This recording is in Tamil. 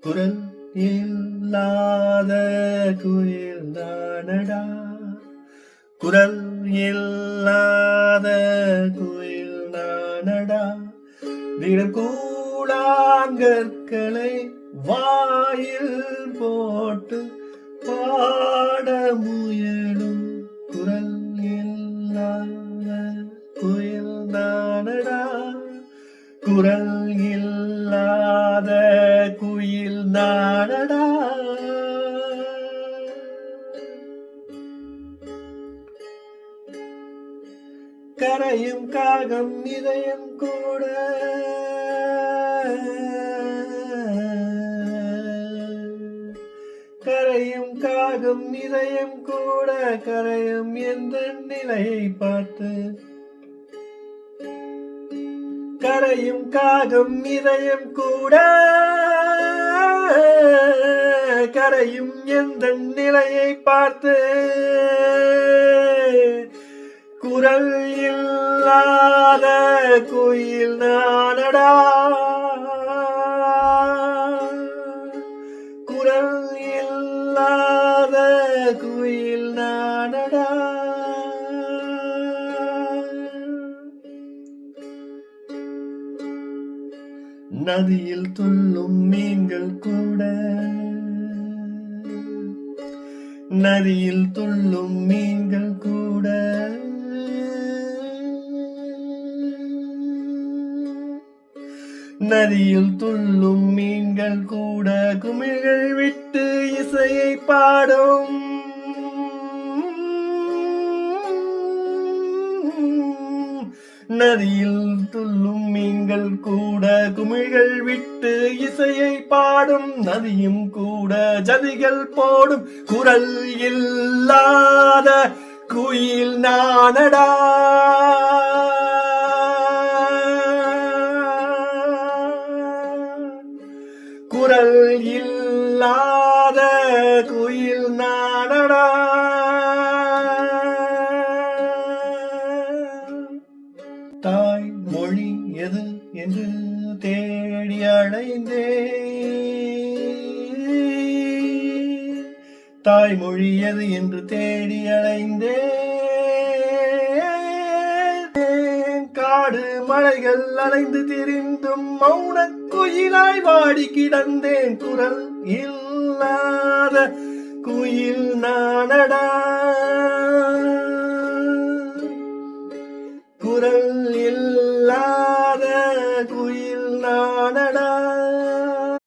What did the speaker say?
குரல் இல்லாத குயில் நானடா. குரல் இல்லாத குயில் நானடா. தினம் கூழாங்கற்களை வாயில் போட்டு பாட முயலும். குரல் இல்லாத குயில் நானடா. குரல் இல்லாத குயில் கரையும் காகம் இதயம் கூட. கரையும் காகம் இதயம் கூட. கரையும் எந்த நிலையை பார்த்து. கரையும் காகம் இதயம் கூட. கரையும் எந்த நிலையை பார்த்து? குரல் இல்லாத குயில் நானடா. குரல் இல்லாத குயில் நான் நதியில் துள்ளும் மீன்கள் கூட. நதியில் துள்ளும் மீன்கள் கூட. நதியில் துள்ளும் மீன்கள் கூட. குமிழ்கள் விட்டு இசையை பாடும். நதியில் துள்ளும் மீன்கள் கூட குமிழ்கள் விட்டு இசையை பாடும். நதியும் கூட ஜதிகள் போடும். குரல் இல்லாத குயில் நானடா. குரல் இல்லாத குயில் நானடா. எது என்று தேடி அழைந்தே தாய்மொழி எது என்று தேடி அடைந்தே காடு மலைகள் அலைந்து திரிந்தும் மௌன குயிலாய் வாடி கிடந்தேன். குரல் இல்லாத குயில் நானடா. குரல் இல்லை துயில் நாண